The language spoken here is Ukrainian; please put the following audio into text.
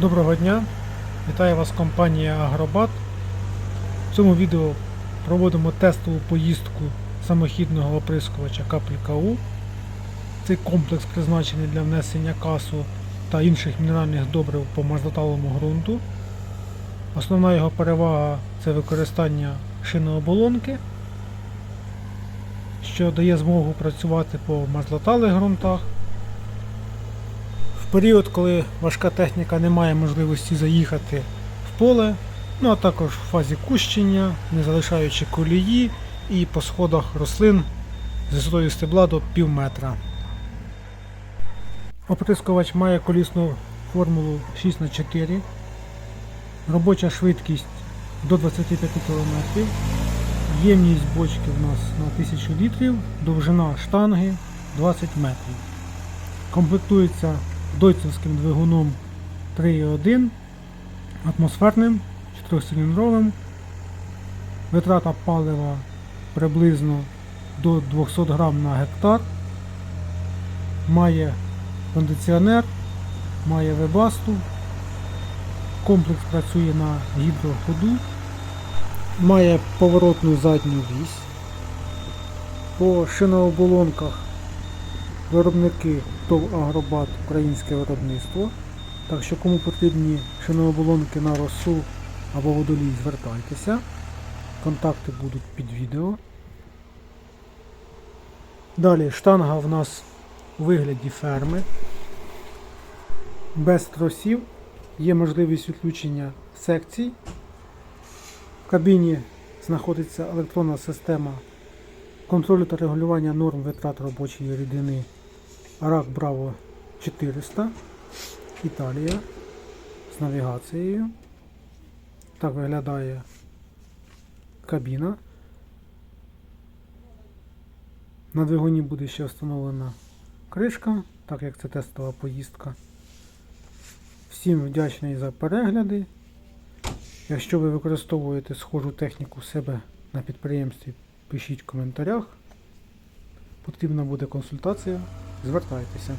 Доброго дня! Вітаю вас компанія Агробат. В цьому відео проводимо тестову поїздку самохідного оприскувача капелька У. Цей комплекс призначений для внесення касу та інших мінеральних добрив по мерзлоталому ґрунту. Основна його перевага це використання шинооболонки, що дає змогу працювати по мерзлоталих ґрунтах. Період, коли важка техніка не має можливості заїхати в поле, ну а також в фазі кущення, не залишаючи колії і по сходах рослин з висотою стебла до пів метра. Оприскувач має колісну формулу 6х4, робоча швидкість до 25 км, ємність бочки в нас на 1000 літрів, довжина штанги 20 метрів. Комплектується дойцевським двигуном 3.1, атмосферним, 4-циліндровим. Витрата палива приблизно до 200 грам на гектар. Має кондиціонер, має вебасту. Комплекс працює на гідроходу. Має поворотну задню вісь. По шинооболонках виробники ТОВ Агробат українське виробництво. Так що кому потрібні шинооболонки на росу або водолій, звертайтеся. Контакти будуть під відео. Далі штанга в нас у вигляді ферми. Без тросів є можливість відключення секцій. В кабіні знаходиться електронна система контролю та регулювання норм витрат робочої рідини Арак Браво 400 Італія з навігацією. Так виглядає кабіна. На двигуні буде ще встановлена кришка, так як це тестова поїздка. Всім вдячний за перегляди. Якщо ви використовуєте схожу техніку себе на підприємстві, пишіть в коментарях. Потрібна буде консультація, звертайтеся.